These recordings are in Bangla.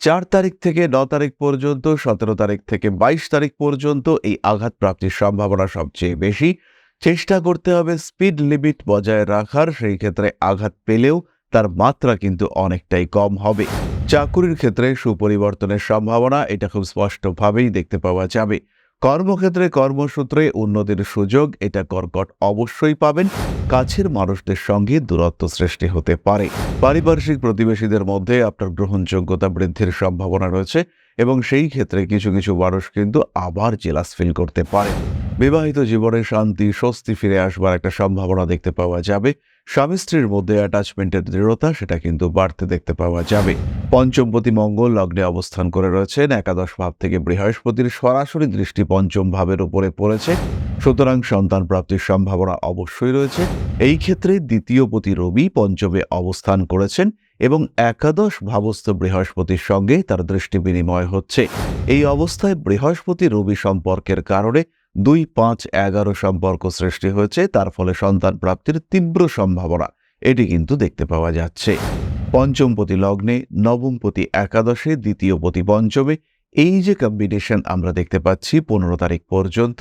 চার তারিখ থেকে ন তারিখ পর্যন্ত, সতেরো তারিখ থেকে বাইশ তারিখ পর্যন্ত এই আঘাত প্রাপ্তির সম্ভাবনা সবচেয়ে বেশি। চেষ্টা করতে হবে স্পিড লিমিট বজায় রাখার, সেই ক্ষেত্রে আঘাত পেলেও তার মাত্রা কিন্তু অনেকটাই কম হবে। চাকুরির ক্ষেত্রে সুপরিবর্তনের সম্ভাবনা, এটা খুব স্পষ্টভাবেই দেখতে পাওয়া যাবে। কর্মক্ষেত্রে কর্মসূত্রে উন্নতির সুযোগ, এটা কর্কট অবশ্যই পাবেন। কাছের মানুষদের সঙ্গে দূরত্ব সৃষ্টি হতে পারে। পারিপার্শ্বিক প্রতিবেশীদের মধ্যে আপনার গ্রহণযোগ্যতা বৃদ্ধির সম্ভাবনা রয়েছে। এবং সেই ক্ষেত্রে কিছু কিছু মানুষ কিন্তু আবার জেলাস ফিল করতে পারে। বিবাহিত জীবনে শান্তি, স্বস্তি ফিরে আসবার একটা সম্ভাবনা দেখতে পাওয়া যাবে। স্বামী স্ত্রীর মধ্যে অ্যাটাচমেন্টের দৃঢ়তা সেটা কিন্তু বাড়তে দেখতে পাওয়া যাবে। পঞ্চমপতি মঙ্গল লগ্নে অবস্থান করে রয়েছেন। একাদশ ভাব থেকে বৃহস্পতির সরাসরি দৃষ্টি পঞ্চম ভাবের উপরে পড়েছে। সুতরাং সন্তান প্রাপ্তির সম্ভাবনা অবশ্যই রয়েছে। এই ক্ষেত্রে দ্বিতীয় পতি রবি পঞ্চমে অবস্থান করেছেন। এবং একাদশ ভাবস্থ বৃহস্পতির সঙ্গে তার দৃষ্টি বিনিময় হচ্ছে। এই অবস্থায় বৃহস্পতি রবি সম্পর্কের কারণে দুই পাঁচ এগারো সম্পর্ক সৃষ্টি হয়েছে, তার ফলে সন্তান প্রাপ্তির তীব্র সম্ভাবনা। এটি কিন্তু দেখতে পাওয়া যাচ্ছে। পঞ্চমপতি লগ্নে, নবমপতি একাদশে দ্বিতীয় পতি পঞ্চমে, এই যে কম্বিনেশন আমরা দেখতে পাচ্ছি পনেরো তারিখ পর্যন্ত,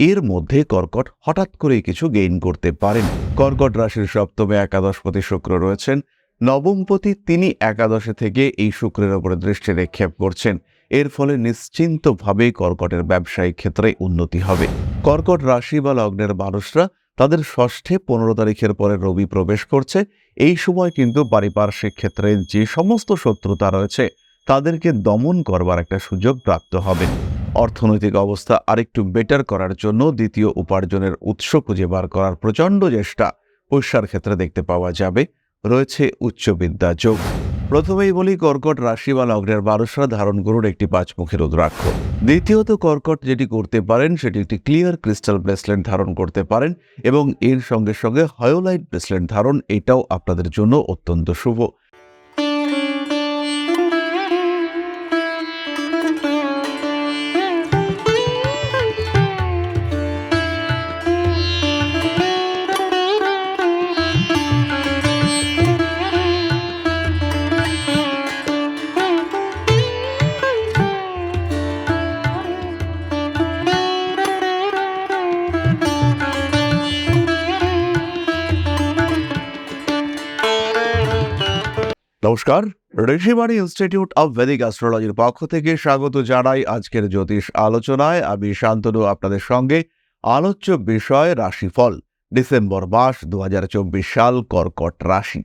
এর মধ্যে কর্কট হঠাৎ করে কিছু গেইন করতে পারেন। কর্কট রাশির সপ্তমে একাদশপতি শুক্র রয়েছেন নবমপতি তিনি একাদশে থেকে এই শুক্রের ওপরে দৃষ্টি নিক্ষেপ করছেন। এর ফলে নিশ্চিন্তভাবে কর্কটের ব্যবসায়িক ক্ষেত্রে উন্নতি হবে। কর্কট রাশি বা লগ্নের মানুষরা তাদের ষষ্ঠে পনেরো তারিখের পরে রবি প্রবেশ করছে। এই সময় কিন্তু পারিপার্শ্বিক ক্ষেত্রে যে সমস্ত শত্রুতা রয়েছে, তাদেরকে দমন করবার একটা সুযোগ প্রাপ্ত হবে। অর্থনৈতিক অবস্থা আরেকটু বেটার করার জন্য দ্বিতীয় উপার্জনের উৎস খুঁজে বার করার প্রচণ্ড চেষ্টা পৈশার ক্ষেত্রে দেখতে পাওয়া যাবে। রয়েছে উচ্চ বিদ্যা যোগ। প্রথমেই বলি, কর্কট রাশি বা লগ্নের মানুষরা ধারণ করুন একটি পাঁচমুখী রুদ্রাক্ষ। দ্বিতীয়ত, কর্কট যেটি করতে পারেন, সেটি একটি ক্লিয়ার ক্রিস্টাল ব্রেসলেট ধারণ করতে পারেন এবং এর সঙ্গে সঙ্গে হায়োলাইট ব্রেসলেট ধারণ, এটাও আপনাদের জন্য অত্যন্ত শুভ। নমস্কার ঋষিবাণী ইনস্টিটিউট অব ভেদিক অ্যাস্ট্রোলজির পক্ষ থেকে স্বাগত জানাই আজকের জ্যোতিষ আলোচনায়। আমি শান্তনু, আপনাদের সঙ্গে আলোচ্য বিষয় রাশিফল, ডিসেম্বর মাস দুহাজার চব্বিশ সাল, কর্কট রাশি।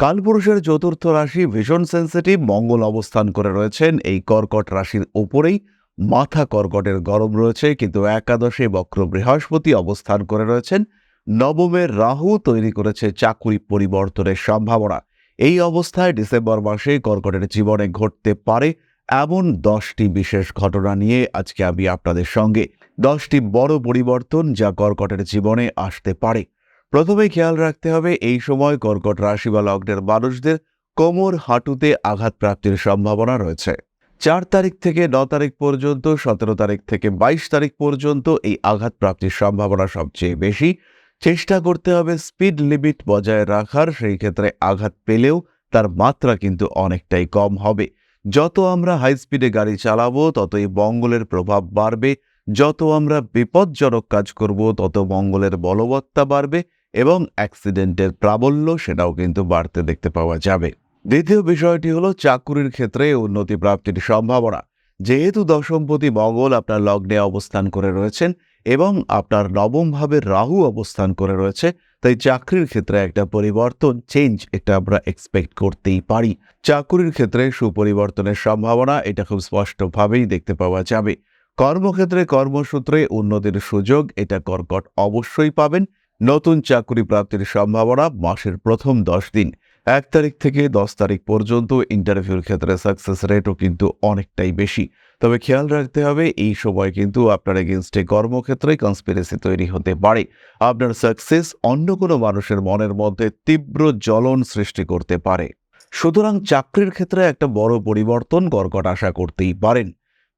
কালপুরুষের চতুর্থ রাশি ভীষণ সেন্সিটিভ মঙ্গল অবস্থান করে রয়েছেন। এই কর্কট রাশির ওপরেই মাথা কর্কটের গরম রয়েছে, কিন্তু একাদশে বক্র বৃহস্পতি অবস্থান করে রয়েছেন। নবমের রাহু তৈরি করেছে চাকুরি পরিবর্তনের সম্ভাবনা। এই অবস্থায় ডিসেম্বর মাসে কর্কটের জীবনে ঘটতে পারে এমন দশটি বিশেষ ঘটনা নিয়ে আজকে আমি আপনাদের সঙ্গে। দশটি বড় পরিবর্তন যা কর্কটের জীবনে আসতে পারে। প্রথমে খেয়াল রাখতে হবে, এই সময় কর্কট রাশি বা লগ্নের মানুষদের কোমর হাঁটুতে আঘাত প্রাপ্তির সম্ভাবনা রয়েছে। চার তারিখ থেকে ন তারিখ পর্যন্ত, সতেরো তারিখ থেকে বাইশ তারিখ পর্যন্ত এই আঘাত প্রাপ্তির সম্ভাবনা সবচেয়ে বেশি। চেষ্টা করতে হবে স্পিড লিমিট বজায় রাখার, সেই ক্ষেত্রে আঘাত পেলেও তার মাত্রা কিন্তু অনেকটাই কম হবে। যত আমরা হাই স্পিডে গাড়ি চালাবো, ততই মঙ্গলের প্রভাব বাড়বে। যত আমরা বিপজ্জনক কাজ করব, তত মঙ্গলের বলবত্তা বাড়বে এবং অ্যাক্সিডেন্টের প্রাবল্য সেটাও কিন্তু বাড়তে দেখতে পাওয়া যাবে। দ্বিতীয় বিষয়টি হলো চাকুরির ক্ষেত্রে উন্নতি প্রাপ্তির সম্ভাবনা। যেহেতু দশমপতি মঙ্গল আপনার লগ্নে অবস্থান করে রয়েছেন এবং আপনার নবমভাবে রাহু অবস্থান করে রয়েছে, তাই চাকরির ক্ষেত্রে একটা পরিবর্তন চেঞ্জ এটা আমরা এক্সপেক্ট করতেই পারি। চাকুরির ক্ষেত্রে সুপরিবর্তনের সম্ভাবনা, এটা খুব স্পষ্টভাবেই দেখতে পাওয়া যাবে। কর্মক্ষেত্রে কর্মসূত্রে উন্নতির সুযোগ, এটা কর্কট অবশ্যই পাবেন। নতুন চাকরি প্রাপ্তির সম্ভাবনা, মাসের প্রথম দশ দিন। এক তারিখ থেকে দশ তারিখ পর্যন্ত ইন্টারভিউর ক্ষেত্রে সাকসেস রেটও কিন্তু অনেকটাই বেশি। তবে খেয়াল রাখতে হবে, এই সময় কিন্তু আপনার এগেনস্টে কর্মক্ষেত্রে কনস্পিরেসি তৈরি হতে পারে। আপনার সাকসেস অন্য কোনো মানুষের মনের মধ্যে তীব্র জ্বলন সৃষ্টি করতে পারে। সুতরাং চাকরির ক্ষেত্রে একটা বড় পরিবর্তন কর্কট আশা করতেই পারেন।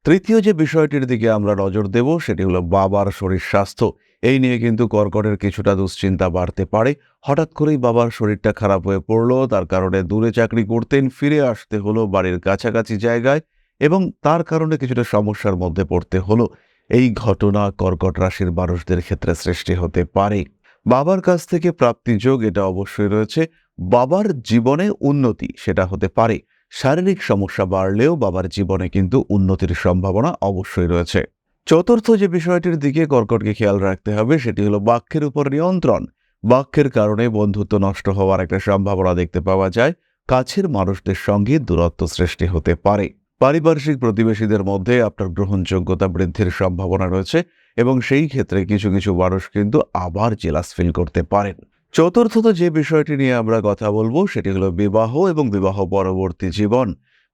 তৃতীয় যে বিষয়টির দিকে আমরা নজর দেব, সেটি হলো বাবার শরীর স্বাস্থ্য। এই নিয়ে কিন্তু কর্কটের কিছুটা দুশ্চিন্তা বাড়তে পারে। হঠাৎ করেই বাবার শরীরটা খারাপ হয়ে পড়ল, তার কারণে দূরে চাকরি করতেন, ফিরে আসতে হলো বাড়ির কাছাকাছি জায়গায়। এবং তার কারণে কিছুটা সমস্যার মধ্যে পড়তে হলো। এই ঘটনা কর্কট রাশির মানুষদের ক্ষেত্রে সৃষ্টি হতে পারে। বাবার কাছ থেকে প্রাপ্তিযোগ এটা অবশ্যই রয়েছে। বাবার জীবনে উন্নতি, সেটা হতে পারে। শারীরিক সমস্যা বাড়লেও বাবার জীবনে কিন্তু উন্নতির সম্ভাবনা অবশ্যই রয়েছে। চতুর্থ যে বিষয়টির দিকে কর্কটকে খেয়াল রাখতে হবে, সেটি হলো বাক্যের উপর নিয়ন্ত্রণ। বাক্যের কারণে বন্ধুত্ব নষ্ট হওয়ার একটা সম্ভাবনা দেখতে পাওয়া যায়। কাছের মানুষদের সঙ্গে দূরত্ব সৃষ্টি হতে পারে। পারিপার্শ্বিক প্রতিবেশীদের মধ্যে আপনার গ্রহণযোগ্যতা বৃদ্ধির সম্ভাবনা রয়েছে এবং সেই ক্ষেত্রে কিছু কিছু মানুষ কিন্তু আবার জেলাস ফিল করতে পারেন। চতুর্থত যে বিষয়টি নিয়ে আমরা কথা বলব সেটি হলো বিবাহ এবং বিবাহ পরবর্তী জীবন।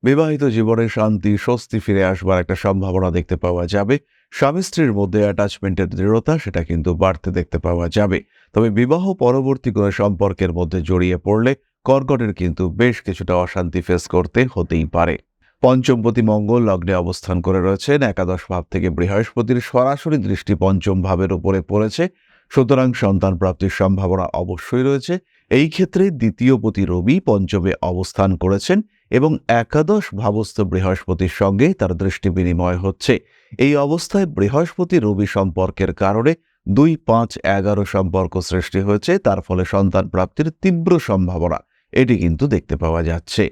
বিবাহিত জীবনে শান্তি, স্বস্তি ফিরে আসবার একটা সম্ভাবনা দেখতে পাওয়া যাবে। স্বামী স্ত্রীর মধ্যে অ্যাটাচমেন্টের দৃঢ়তা সেটা কিন্তু বাড়তে দেখতে পাওয়া যাবে। তবে বিবাহ পরবর্তী কোনো সম্পর্কের মধ্যে জড়িয়ে পড়লে কর্কটের কিন্তু বেশ কিছুটা অশান্তি ফেস করতে হতেই পারে। পঞ্চমপতি মঙ্গল লগ্নে অবস্থান করে রয়েছেন। একাদশ ভাব থেকে বৃহস্পতির সরাসরি দৃষ্টি পঞ্চম ভাবের উপরে পড়েছে। সুতরাং সন্তান প্রাপ্তির সম্ভাবনা অবশ্যই রয়েছে। এই ক্ষেত্রে দ্বিতীয় পতি রবি পঞ্চমে অবস্থান করেছেন এবং একাদশ ভাবস্থ বৃহস্পতির সঙ্গে তার দৃষ্টি বিনিময় হচ্ছে। এই অবস্থায় বৃহস্পতি রবি সম্পর্কের কারণে দুই পাঁচ এগারো সম্পর্ক সৃষ্টি হয়েছে, তার ফলে সন্তান প্রাপ্তির তীব্র সম্ভাবনা। এটি কিন্তু দেখতে পাওয়া যাচ্ছে।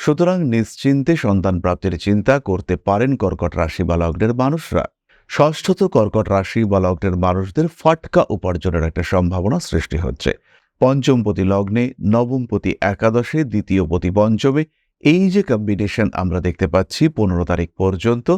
সুতরাং নিশ্চিন্তে সন্তান প্রাপ্তির চিন্তা করতে পারেন কর্কট রাশি বা লগ্নের মানুষরা। ষষ্ঠত কর্কট রাশি বা লগ্নের মানুষদের ফাটকা উপার্জনের একটা সম্ভাবনা সৃষ্টি হচ্ছে। পঞ্চমপতি লগ্নে, নবমপতি একাদশে, দ্বিতীয়পতি পঞ্চমে এই যে কম্বিনেশন আমরা দেখতে পাচ্ছি পনেরো তারিখ পর্যন্ত,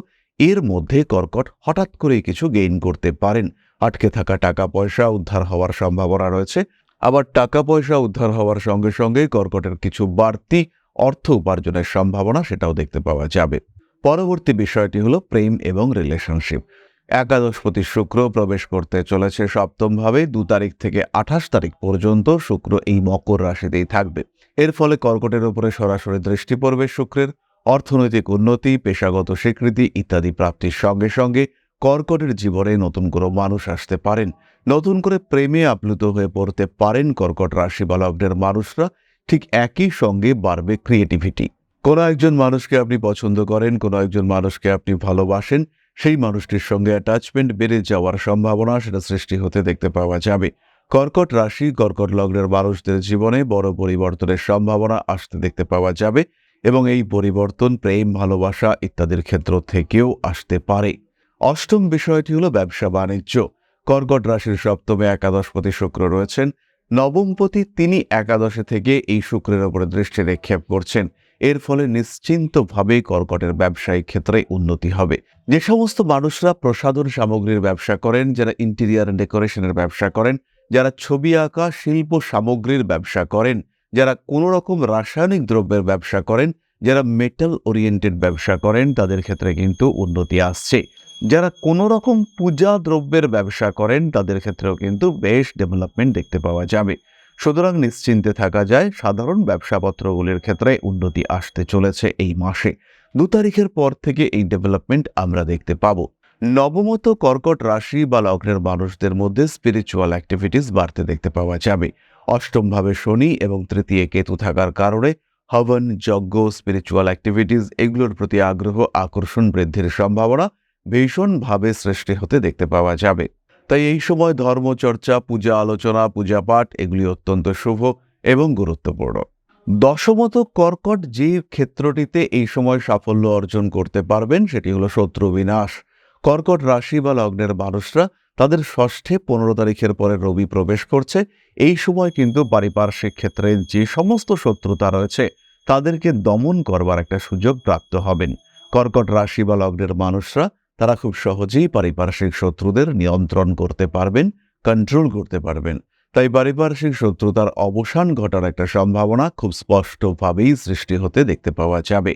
এর মধ্যে কর্কট হঠাৎ করে কিছু গেইন করতে পারেন। আটকে থাকা টাকা পয়সা উদ্ধার হওয়ার সম্ভাবনা রয়েছে। আবার টাকা পয়সা উদ্ধার হওয়ার সঙ্গে সঙ্গে কর্কটের কিছু বাড়তি অর্থ উপার্জনের সম্ভাবনা সেটাও দেখতে পাওয়া যাবে। পরবর্তী বিষয়টি হলো প্রেম এবং রিলেশনশিপ একাদশপতি শুক্র প্রবেশ করতে চলেছে সপ্তমভাবে, দু তারিখ থেকে আঠাশ তারিখ পর্যন্ত শুক্র এই মকর রাশিতেই থাকবে। এর ফলে কর্কটের উপরে সরাসরি দৃষ্টি পড়বে শুক্রের। অর্থনৈতিক উন্নতি, পেশাগত স্বীকৃতি ইত্যাদি প্রাপ্তির সঙ্গে সঙ্গে কর্কটের জীবনে নতুন কোনো মানুষ আসতে পারেন। নতুন করে প্রেমে আপ্লুত হয়ে পড়তে পারেন কর্কট রাশি বা মানুষরা। ঠিক একই সঙ্গে বাড়বে ক্রিয়েটিভিটি কোনো একজন মানুষকে আপনি পছন্দ করেন, কোনো একজন মানুষকে আপনি ভালোবাসেন, সেই মানুষটির সঙ্গে অ্যাটাচমেন্ট বেড়ে যাওয়ার সম্ভাবনা সেটা সৃষ্টি হতে দেখতে পাওয়া যাবে। কর্কট রাশি, কর্কট লগ্নের মানুষদের জীবনে বড় পরিবর্তনের সম্ভাবনা আসতে দেখতে পাওয়া যাবে এবং এই পরিবর্তন, প্রেম, ভালোবাসা ইত্যাদির ক্ষেত্র থেকেও আসতে পারে। অষ্টম বিষয়টি হলো ব্যবসা বাণিজ্য কর্কট রাশির সপ্তমে একাদশপতি শুক্র রয়েছেন। নবমপতি তিনি একাদশে থেকে এই শুক্রের ওপরে দৃষ্টি নিক্ষেপ করছেন। এর ফলে নিশ্চিন্তভাবে কর্কটের ব্যবসায়িক ক্ষেত্রে উন্নতি হবে। যে সমস্ত মানুষরা প্রসাধন সামগ্রীর ব্যবসা করেন, যারা ইন্টেরিয়ার ডেকোরেশনের ব্যবসা করেন, যারা ছবি আঁকা, শিল্প সামগ্রীর ব্যবসা করেন, যারা কোনো রকম রাসায়নিক দ্রব্যের ব্যবসা করেন, যারা মেটাল ওরিয়েন্টেড ব্যবসা করেন, তাদের ক্ষেত্রে কিন্তু উন্নতি আসছে। যারা কোনো রকম পূজা দ্রব্যের ব্যবসা করেন, তাদের ক্ষেত্রেও কিন্তু বেশ ডেভেলপমেন্ট দেখতে পাওয়া যাবে। সুতরাং নিশ্চিন্তে থাকা যায়, সাধারণ ব্যবসাপত্রগুলির ক্ষেত্রে উন্নতি আসতে চলেছে এই মাসে। দু তারিখের পর থেকে এই ডেভেলপমেন্ট আমরা দেখতে পাব। নবমত কর্কট রাশি বা লগ্নের মানুষদের মধ্যে স্পিরিচুয়াল অ্যাক্টিভিটিস বাড়তে দেখতে পাওয়া যাবে। অষ্টমভাবে শনি এবং তৃতীয় কেতু থাকার কারণে হবন, যজ্ঞ স্পিরিচুয়াল অ্যাক্টিভিটিস এগুলোর প্রতি আগ্রহ, আকর্ষণ বৃদ্ধির সম্ভাবনা ভীষণভাবে সৃষ্টি হতে দেখতে পাওয়া যাবে। তাই এই সময় ধর্মচর্চা, পূজা আলোচনা, পূজা পাঠ এগুলি অত্যন্ত শুভ এবং গুরুত্বপূর্ণ। দশমত কর্কট যে ক্ষেত্রটিতে এই সময় সাফল্য অর্জন করতে পারবেন সেটি হলো শত্রু বিনাশ। কর্কট রাশি বা লগ্নের মানুষরা তাদের ষষ্ঠে পনেরো তারিখের পরে রবি প্রবেশ করছে। এই সময় কিন্তু পারিপার্শ্বিক ক্ষেত্রে যে সমস্ত শত্রুতা রয়েছে, তাদেরকে দমন করবার একটা সুযোগ প্রাপ্ত হবেন। কর্কট রাশি বা লগ্নের মানুষরা তারা খুব সহজেই পারিপার্শ্বিক শত্রুদের নিয়ন্ত্রণ করতে পারবেন কন্ট্রোল করতে পারবেন। তাই পারিপার্শ্বিক শত্রুতার অবসান ঘটার একটা সম্ভাবনা খুব স্পষ্টভাবেই সৃষ্টি হতে দেখতে পাওয়া যাবে।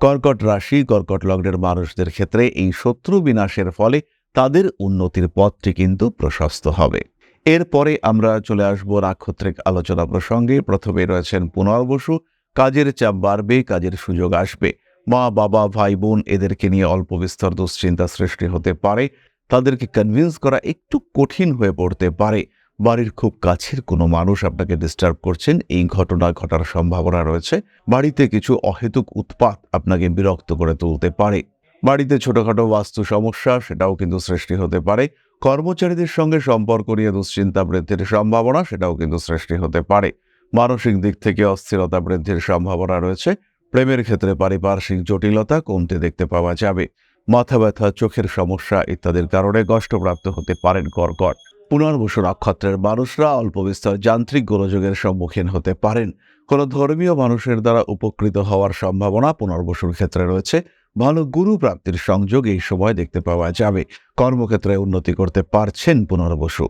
কর্কট রাশি, কর্কট লগ্নের মানুষদের ক্ষেত্রে এই শত্রু বিনাশের ফলে তাদের উন্নতির পথটি কিন্তু প্রশস্ত হবে। এরপরে আমরা চলে আসব নাক্ষত্রিক আলোচনা প্রসঙ্গে। প্রথমে রয়েছেন পুনর্বসু কাজের চাপ বাড়বে, কাজের সুযোগ আসবে। মা, বাবা, ভাই, বোন এদেরকে নিয়ে অল্প বিস্তর দুশ্চিন্তা সৃষ্টি হতে পারে। তাদেরকে কনভিন্স করা একটু কঠিন হয়ে পড়তে পারে। বাড়ির খুব কাছের কোনো মানুষ আপনাকে ডিস্টার্ব করছেন, এই ঘটনা ঘটার সম্ভাবনা রয়েছে। বাড়িতে কিছু অহেতুক উৎপাত আপনাকে বিরক্ত করে তুলতে পারে। বাড়িতে ছোটখাটো বাস্তু সমস্যা, সেটাও কিন্তু সৃষ্টি হতে পারে। কর্মচারীদের সঙ্গে সম্পর্ক নিয়ে দুশ্চিন্তা বৃদ্ধির সম্ভাবনা, সেটাও কিন্তু সৃষ্টি হতে পারে। মানসিক দিক থেকে অস্থিরতা বৃদ্ধির সম্ভাবনা রয়েছে। প্রেমের ক্ষেত্রে পারিপার্শ্বিক জটিলতা কমতে দেখতে পাওয়া যাবে। মাথা ব্যথা, চোখের সমস্যা ইত্যাদির কারণে কষ্টপ্রাপ্ত হতে পারেন কর্কট। পুনর্বসু নক্ষত্রের মানুষরা অল্প বিস্তর যান্ত্রিক গোলযোগের সম্মুখীন হতে পারেন। কোনো ধর্মীয় মানুষের দ্বারা উপকৃত হওয়ার সম্ভাবনা পুনর্বসুর ক্ষেত্রে রয়েছে। ভালো গুরু প্রাপ্তির সংযোগ এই সময় দেখতে পাওয়া যাবে। কর্মক্ষেত্রে উন্নতি করতে পারছেন পুনর্বসু।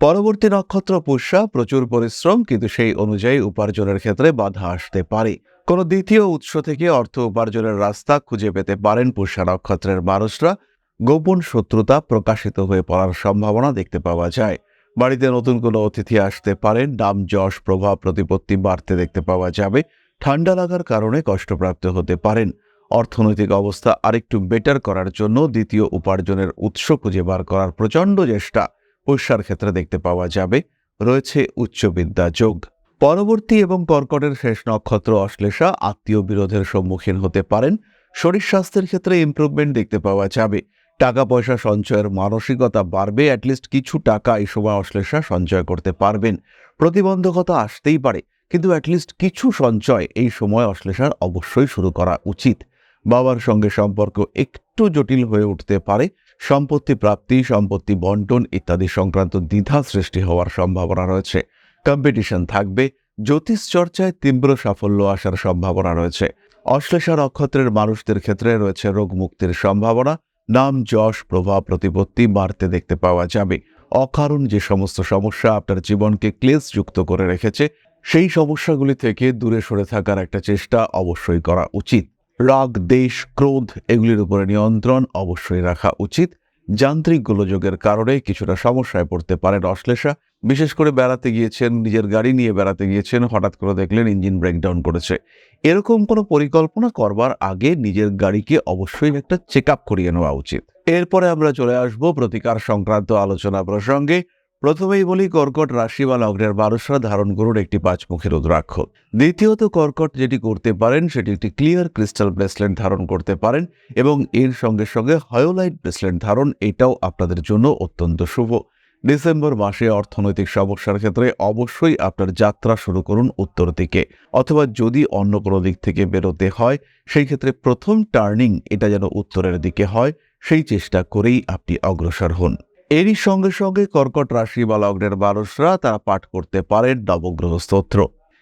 পরবর্তী নক্ষত্র পুষ্যা প্রচুর পরিশ্রম, কিন্তু সেই অনুযায়ী উপার্জনের ক্ষেত্রে বাধা আসতে পারে। কোনো দ্বিতীয় উৎস থেকে অর্থ উপার্জনের রাস্তা খুঁজে পেতে পারেন পুষ্যা নক্ষত্রের মানুষরা। গোপন শত্রুতা প্রকাশিত হয়ে পড়ার সম্ভাবনা দেখতে পাওয়া যায়। বাড়িতে নতুন কোনো অতিথি আসতে পারেন নাম যশ, প্রভাব, প্রতিপত্তি বাড়তে দেখতে পাওয়া যাবে। ঠান্ডা লাগার কারণে কষ্টপ্রাপ্ত হতে পারেন। অর্থনৈতিক অবস্থা আরেকটু বেটার করার জন্য দ্বিতীয় উপার্জনের উৎস খুঁজে বার করার প্রচণ্ড চেষ্টা পুষ্যার ক্ষেত্রে দেখতে পাওয়া যাবে। রয়েছে উচ্চবিদ্যা যোগ। পরবর্তী এবং কর্কটের শেষ নক্ষত্র অশ্লেষা আত্মীয় বিরোধের সম্মুখীন হতে পারেন। শরীর স্বাস্থ্যের ক্ষেত্রে ইমপ্রুভমেন্ট দেখতে পাওয়া যাবে। টাকা পয়সা সঞ্চয়ের মানসিকতা বাড়বে অ্যাটলিস্ট কিছু টাকা এই সময় অশ্লেষা সঞ্চয় করতে পারবেন। প্রতিবন্ধকতা আসতেই পারে, কিন্তু অ্যাটলিস্ট কিছু সঞ্চয় এই সময় অশ্লেষার অবশ্যই শুরু করা উচিত। বাবার সঙ্গে সম্পর্ক একটু জটিল হয়ে উঠতে পারে। সম্পত্তি প্রাপ্তি, সম্পত্তি বন্টন ইত্যাদি সংক্রান্ত দ্বিধা সৃষ্টি হওয়ার সম্ভাবনা রয়েছে। কম্পিটিশন থাকবে। জ্যোতিষ চর্চায় তীব্র সাফল্য আসার সম্ভাবনা রয়েছে। অশ্লেষা নক্ষত্রের মানুষদের ক্ষেত্রে রয়েছে রোগ মুক্তির সম্ভাবনা। নাম, যশ, প্রভাব, প্রতিপত্তি বাড়তে দেখতে পাওয়া যাবে। অকারণ যে সমস্ত সমস্যা আপনার জীবনকে ক্লেশযুক্ত করে রেখেছে, সেই সমস্যাগুলি থেকে দূরে সরে থাকার একটা চেষ্টা অবশ্যই করা উচিত। রাগ, দেশ, ক্রোধ, এগুলির উপরে নিয়ন্ত্রণ অবশ্যই রাখা উচিত। যান্ত্রিক গোলযোগের কারণে কিছুটা সমস্যায় পড়তে পারেন অশ্লেষা। বিশেষ করে বেড়াতে গিয়েছেন, নিজের গাড়ি নিয়ে বেড়াতে গিয়েছেন, হঠাৎ করে দেখলেন ইঞ্জিন ব্রেকডাউন করেছে। এরকম কোনো পরিকল্পনা করবার আগে নিজের গাড়িকে অবশ্যই একটা চেক আপ করিয়ে নেওয়া উচিত। এরপরে আমরা চলে আসব প্রতিকার সংক্রান্ত আলোচনা প্রসঙ্গে। প্রথমেই বলি, কর্কট রাশি বা লগ্নের মানুষরা ধারণ করুন একটি পাঁচমুখী রুদ্রাক্ষ। দ্বিতীয়ত, কর্কট যেটি করতে পারেন, সেটি একটি ক্লিয়ার ক্রিস্টাল ব্রেসলেট ধারণ করতে পারেন এবং এর সঙ্গে সঙ্গে হায়োলাইট ব্রেসলেট ধারণ, এটাও আপনাদের জন্য অত্যন্ত শুভ। ডিসেম্বর মাসে অর্থনৈতিক সমস্যার ক্ষেত্রে অবশ্যই আপনার যাত্রা শুরু করুন উত্তর দিকে। অথবা যদি অন্য কোনো দিক থেকে বেরোতে হয়, সেই ক্ষেত্রে প্রথম টার্নিং এটা যেন উত্তরের দিকে হয়, সেই চেষ্টা করেই আপনি অগ্রসর হন। এরই সঙ্গে সঙ্গে কর্কট রাশি বা লগ্নের মানুষরা তারা পাঠ করতে পারেন নবগ্রহ স্তোত্র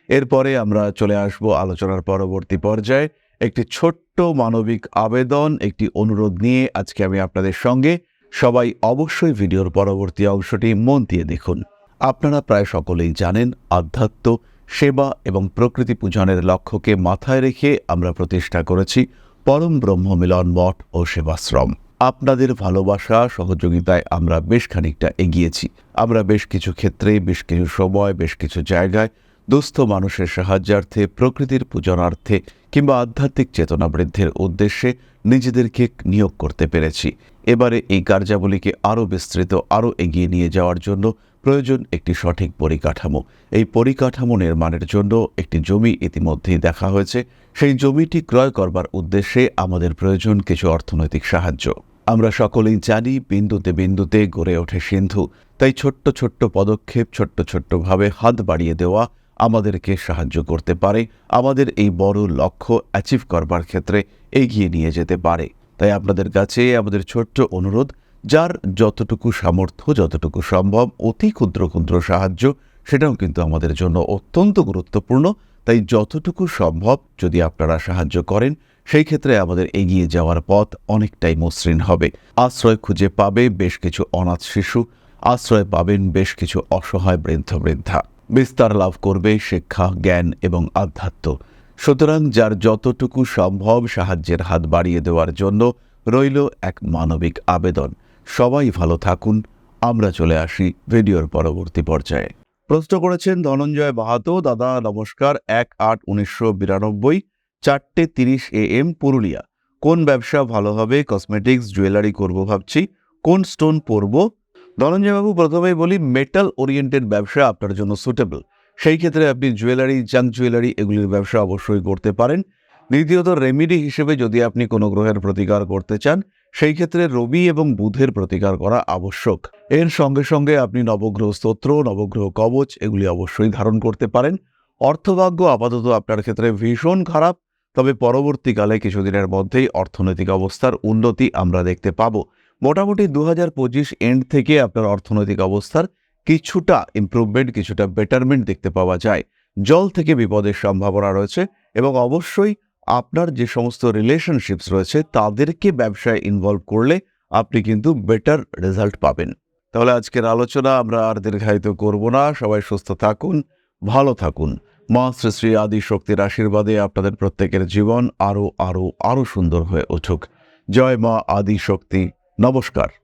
এরপরে আমরা চলে আসব আলোচনার পরবর্তী পর্যায়ে। একটি ছোট্ট মানবিক আবেদন, একটি অনুরোধ নিয়ে আজকে আমি আপনাদের সঙ্গে সবাই অবশ্যই ভিডিওর পরবর্তী অংশটি মন দিয়ে দেখুন। আপনারা প্রায় সকলেই জানেন, আধ্যাত্ম, সেবা এবং প্রকৃতি পূজনের লক্ষ্যকে মাথায় রেখে আমরা প্রতিষ্ঠা করেছি পরম ব্রহ্ম মিলন মঠ ও সেবাশ্রম। আপনাদের ভালোবাসা, সহযোগিতায় আমরা বেশ খানিকটা এগিয়েছি। আমরা বেশ কিছু ক্ষেত্রে, বেশ কিছু সময়, বেশ কিছু জায়গায় দুস্থ মানুষের সাহায্যার্থে, প্রকৃতির পূজনার্থে কিংবা আধ্যাত্মিক চেতনা বৃদ্ধির উদ্দেশ্যে নিজেদেরকে নিয়োগ করতে পেরেছি। এবারে এই কার্যাবলীকে আরও বিস্তৃত, আরও এগিয়ে নিয়ে যাওয়ার জন্য প্রয়োজন একটি সঠিক পরিকাঠামো। এই পরিকাঠামো নির্মাণের জন্য একটি জমি ইতিমধ্যেই দেখা হয়েছে। সেই জমিটি ক্রয় করবার উদ্দেশ্যে আমাদের প্রয়োজন কিছু অর্থনৈতিক সাহায্য। আমরা সকলেই জানি, বিন্দুতে বিন্দুতে গড়ে ওঠে সিন্ধু। তাই ছোট্ট ছোট্ট পদক্ষেপ, ছোট্ট ছোট্টভাবে হাত বাড়িয়ে দেওয়া আমাদেরকে সাহায্য করতে পারে। আমাদের এই বড় লক্ষ্য অ্যাচিভ করবার ক্ষেত্রে এগিয়ে নিয়ে যেতে পারে। তাই আপনাদের কাছে আমাদের ছোট্ট অনুরোধ, যার যতটুকু সামর্থ্য, যতটুকু সম্ভব অতি ক্ষুদ্র ক্ষুদ্র সাহায্য, সেটাও কিন্তু আমাদের জন্য অত্যন্ত গুরুত্বপূর্ণ। তাই যতটুকু সম্ভব যদি আপনারা সাহায্য করেন, সেই ক্ষেত্রে আমাদের এগিয়ে যাওয়ার পথ অনেকটাই মসৃণ হবে। আশ্রয় খুঁজে পাবে বেশ কিছু অনাথ শিশু, আশ্রয় পাবেন বেশ কিছু অসহায় বৃদ্ধ বৃদ্ধা। বিস্তার লাভ করবে শিক্ষা, জ্ঞান এবং আধ্যাত্ম। সুতরাং যার যতটুকু সম্ভব সাহায্যের হাত বাড়িয়ে দেওয়ার জন্য রইল এক মানবিক আবেদন। সবাই ভালো থাকুন। আমরা চলে আসি ভিডিওর পরবর্তী পর্যায়ে। প্রশ্ন করেছেন ধনঞ্জয় বাহাতো দাদা, নমস্কার। এক আট উনিশশো বিরানব্বই, চারটে তিরিশ এ এম পুরুলিয়া। কোন ব্যবসা ভালো হবে? কসমেটিক্স, জুয়েলারি করব ভাবছি। কোন স্টোন পরব? ধনঞ্জয়বাবু প্রথমেই বলি মেটাল ওরিয়েন্টেড ব্যবসা আপনার জন্য সুটেবল সেই ক্ষেত্রে আপনি জুয়েলারি জাঙ্ক জুয়েলারি এগুলির ব্যবসা অবশ্যই করতে পারেন। দ্বিতীয়ত রেমিডি হিসেবে যদি আপনি কোনো গ্রহের প্রতিকার করতে চান, সেই ক্ষেত্রে রবি এবং বুধের প্রতিকার করা আবশ্যক। এর সঙ্গে সঙ্গে আপনি নবগ্রহ স্তোত্র, নবগ্রহ কবচ এগুলি অবশ্যই ধারণ করতে পারেন। অর্থভাগ্য আপাতত আপনার ক্ষেত্রে ভীষণ খারাপ, তবে পরবর্তীকালে কিছুদিনের মধ্যেই অর্থনৈতিক অবস্থার উন্নতি আমরা দেখতে পাব। মোটামুটি দু হাজার পঁচিশ এন্ড থেকে আপনার অর্থনৈতিক অবস্থার কিছুটা ইমপ্রুভমেন্ট কিছুটা বেটারমেন্ট দেখতে পাওয়া যায়। জল থেকে বিপদের সম্ভাবনা রয়েছে এবং অবশ্যই আপনার যে সমস্ত রিলেশনশিপস রয়েছে, তাদেরকে ব্যবসায় ইনভলভ করলে আপনি কিন্তু বেটার রেজাল্ট পাবেন। তাহলে আজকের আলোচনা আমরা আর দীর্ঘায়িত করব না। সবাই সুস্থ থাকুন, ভালো থাকুন। মা শ্রী শ্রী আদি শক্তির আশীর্বাদে আপনাদের প্রত্যেকের জীবন আরও আরও আরও সুন্দর হয়ে উঠুক। জয় মা আদি শক্তি। নমস্কার।